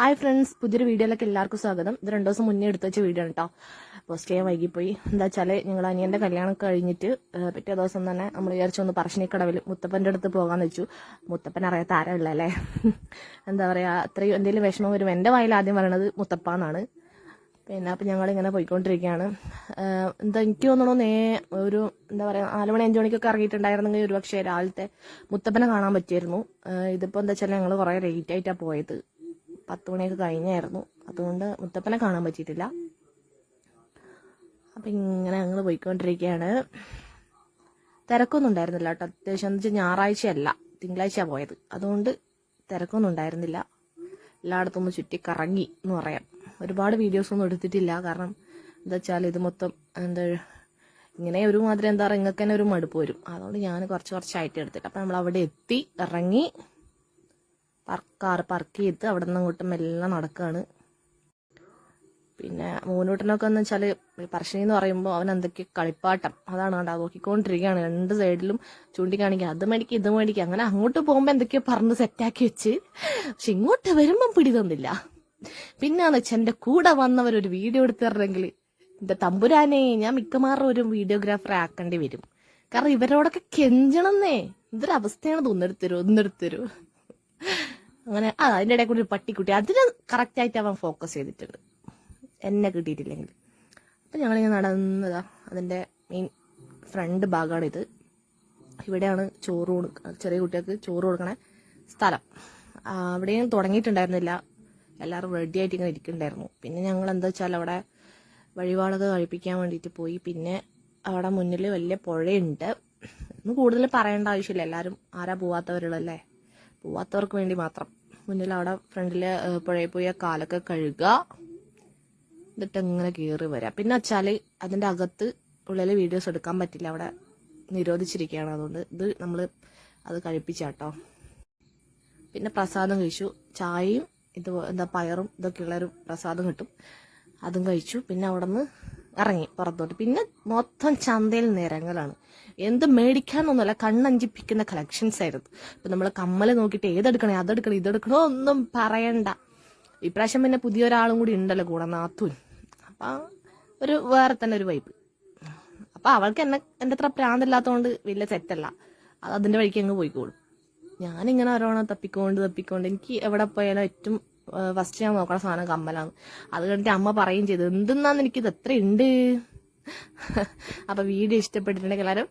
Hi friends പുതിയൊരു വീഡിയോയിലേക്ക് എല്ലാവർക്കും സ്വാഗതം. ഇത് രണ്ടു ദിവസം മുന്നേ എടുത്തു വെച്ച വീഡിയോ ആണ് കേട്ടോ പോസ്റ്റ് ചെയ്യാൻ വൈകിപ്പോയി. എന്താ വെച്ചാൽ ഞങ്ങൾ അനിയന്റെ കല്യാണം കഴിഞ്ഞിട്ട് പിറ്റേ ദിവസം തന്നെ നമ്മൾ വിചാരിച്ചു ഒന്ന് പറശ്ശിനിക്കടവിൽ മുത്തപ്പന്റെ അടുത്ത് പോകാന്ന് വെച്ചു. മുത്തപ്പൻ അറിയാത്ത ആരല്ല അല്ലേ? എന്താ പറയാ അത്രയും എന്തെങ്കിലും വിഷമം വരും എന്റെ വായിൽ ആദ്യം പറയണത് മുത്തപ്പ എന്നാണ്. പിന്നെ അപ്പം ഞങ്ങൾ ഇങ്ങനെ പോയിക്കൊണ്ടിരിക്കുകയാണ് എന്താ എനിക്ക് തോന്നണു നേ ഒരു എന്താ പറയാ നാല് മണി അഞ്ചു മണിക്കൊക്കെ ഇറങ്ങിയിട്ടുണ്ടായിരുന്നെങ്കിൽ ഒരു പക്ഷേ രാവിലത്തെ മുത്തപ്പനെ കാണാൻ പറ്റിയിരുന്നു ഇതിപ്പോൾ ഇതിപ്പോ എന്താ വെച്ചാൽ ഞങ്ങൾ കുറേ ലേറ്റ് ആയിട്ടാണ് പോയത്. പത്ത് മണിയൊക്കെ കഴിഞ്ഞായിരുന്നു. അതുകൊണ്ട് മുത്തപ്പനെ കാണാൻ പറ്റിയിട്ടില്ല. അപ്പം ഇങ്ങനെ ഞങ്ങൾ പോയിക്കൊണ്ടിരിക്കുകയാണ്. തിരക്കൊന്നും ഉണ്ടായിരുന്നില്ല കേട്ടോ. അത്യാവശ്യം എന്ന് വെച്ചാൽ ഞായറാഴ്ചയല്ല. തിങ്കളാഴ്ച പോയത്. അതുകൊണ്ട് തിരക്കൊന്നും ഉണ്ടായിരുന്നില്ല. എല്ലായിടത്തും ഒന്ന് ചുറ്റി കറങ്ങി എന്ന് പറയാം. ഒരുപാട് വീഡിയോസ് ഒന്നും എടുത്തിട്ടില്ല. കാരണം എന്താ വെച്ചാൽ ഇത് മൊത്തം എന്താ ഇങ്ങനെ ഒരു ഒരുമാതിരി എന്താ പറയുക തന്നെ ഒരു മടുപ്പ് വരും. അതുകൊണ്ട് ഞാൻ കുറച്ച് കുറച്ചായിട്ട് എടുത്തിട്ട് അപ്പം നമ്മൾ അവിടെ എത്തി ഇറങ്ങി കാർ പാർക്ക് ചെയ്ത് അവിടെ നിന്ന് അങ്ങോട്ട് മെല്ലെ നടക്കുകയാണ് പിന്നെ മൂന്നൂട്ടനൊക്കെ എന്ന് വെച്ചാൽ പറശ്ശിനി എന്ന് പറയുമ്പോൾ അവൻ എന്തൊക്കെ കളിപ്പാട്ടം. അതാണ് കണ്ട നോക്കിക്കൊണ്ടിരിക്കുകയാണ്. രണ്ട് സൈഡിലും ചൂണ്ടിക്കാണിക്കുക. അത് മേടിക്കുക ഇത് മേടിക്കുക അങ്ങനെ അങ്ങോട്ട് പോകുമ്പോൾ എന്തൊക്കെയോ പറഞ്ഞ് സെറ്റാക്കി വെച്ച്. പക്ഷെ ഇങ്ങോട്ട് വരുമ്പം പിടി തന്നില്ല. പിന്നെന്ന് വെച്ചാൽ എന്റെ കൂടെ വന്നവർ ഒരു വീഡിയോ എടുത്തിരുന്നെങ്കിൽ എന്റെ തമ്പുരാനെ ഞാൻ മിക്കമാറും ഒരു വീഡിയോഗ്രാഫറെ ആക്കേണ്ടി വരും. കാരണം ഇവരോടൊക്കെ കെഞ്ചണമെന്നേ ഇതൊരവസ്ഥയാണ് ഒന്നെടുത്തരൂ ഒന്നെടുത്തരൂ അങ്ങനെ ആ അതിന്റെ ഇടയിൽ കൂടി ഒരു പട്ടിക്കുട്ടി. അതിന് കറക്റ്റായിട്ട് അവൻ ഫോക്കസ് ചെയ്തിട്ടുണ്ട്. എന്നെ കിട്ടിയിട്ടില്ലെങ്കിൽ. അപ്പം ഞങ്ങളിങ്ങനെ നടന്നതാ. അതിന്റെ മെയിൻ ഫ്രണ്ട് ഭാഗമാണ് ഇത് ഇവിടെയാണ് ചോറ് കൊടുക്കുക ചെറിയ കുട്ടികൾക്ക് ചോറ് കൊടുക്കണ സ്ഥലം. അവിടെയും തുടങ്ങിയിട്ടുണ്ടായിരുന്നില്ല. എല്ലാവരും റെഡി ആയിട്ട് ഇങ്ങനെ ഇരിക്കുന്നുണ്ടായിരുന്നു. പിന്നെ ഞങ്ങൾ എന്താ വെച്ചാൽ അവിടെ വഴിപാടൊക്കെ കഴിപ്പിക്കാൻ വേണ്ടിയിട്ട് പോയി. പിന്നെ അവിടെ മുന്നിൽ വലിയ പുഴയുണ്ട്. ഒന്നും കൂടുതൽ പറയേണ്ട ആവശ്യമില്ല. എല്ലാവരും ആരാ പോവാത്തവരുള്ളല്ലേ പോവാത്തവർക്ക് വേണ്ടി മാത്രം. മുന്നിൽ അവിടെ ഫ്രണ്ടിൽ പുഴയിൽ പോയി ആ കാലൊക്കെ കഴുകുക. എന്നിട്ട് അങ്ങനെ കയറി വരാം. പിന്നെ വെച്ചാൽ അതിന്റെ അകത്ത് ഉള്ളിൽ വീഡിയോസ് എടുക്കാൻ പറ്റില്ല. അവിടെ നിരോധിച്ചിരിക്കുകയാണ്. അതുകൊണ്ട് ഇത് നമ്മൾ അത് കഴിപ്പിച്ചാട്ടോ. പിന്നെ പ്രസാദം കഴിച്ചു. ചായയും ഇത് എന്താ പയറും ഇതൊക്കെയുള്ളൊരു പ്രസാദം കിട്ടും. അതും കഴിച്ചു. പിന്നെ അവിടെ നിന്ന് ഇറങ്ങി പുറത്തോട്ട്. പിന്നെ മൊത്തം ചന്തയിൽ നിറങ്ങളാണ് എന്ത് മേടിക്കാനൊന്നുമല്ല കണ്ണഞ്ചിപ്പിക്കുന്ന കളക്ഷൻസ് ആയിരുന്നു. ഇപ്പം നമ്മൾ കമ്മൽ നോക്കിയിട്ട് ഏതെടുക്കണേ അതെടുക്കണേ ഇതെടുക്കണോ ഒന്നും പറയണ്ട. ഇപ്രാവശ്യം പിന്നെ പുതിയൊരാളും കൂടി ഉണ്ടല്ലോ കൂടെ നാത്തൂൻ. അപ്പൊ ഒരു വേറെ തന്നെ ഒരു വൈബ് അപ്പൊ അവൾക്ക് എന്നെ എന്റെ അത്ര പ്രാന്തില്ലാത്തതുകൊണ്ട് വലിയ സെറ്റല്ല അത് അതിന്റെ വഴിക്ക് അങ്ങ് പോയിക്കോളും. ഞാനിങ്ങനെ ഓരോണം തപ്പിക്കൊണ്ട് തപ്പിക്കൊണ്ട് എനിക്ക് എവിടെ പോയാലും ഏറ്റവും ഫസ്റ്റ് ഞാൻ നോക്കണ സാധനം കമ്മലാണ്. അത് കണ്ടിട്ട് അമ്മ പറയും ചെയ്തു എന്തെന്നാന്ന് എനിക്കിത് എത്ര ഉണ്ട് അപ്പൊ വീഡിയോ ഇഷ്ടപ്പെട്ടിട്ടുണ്ടെങ്കിൽ എല്ലാവരും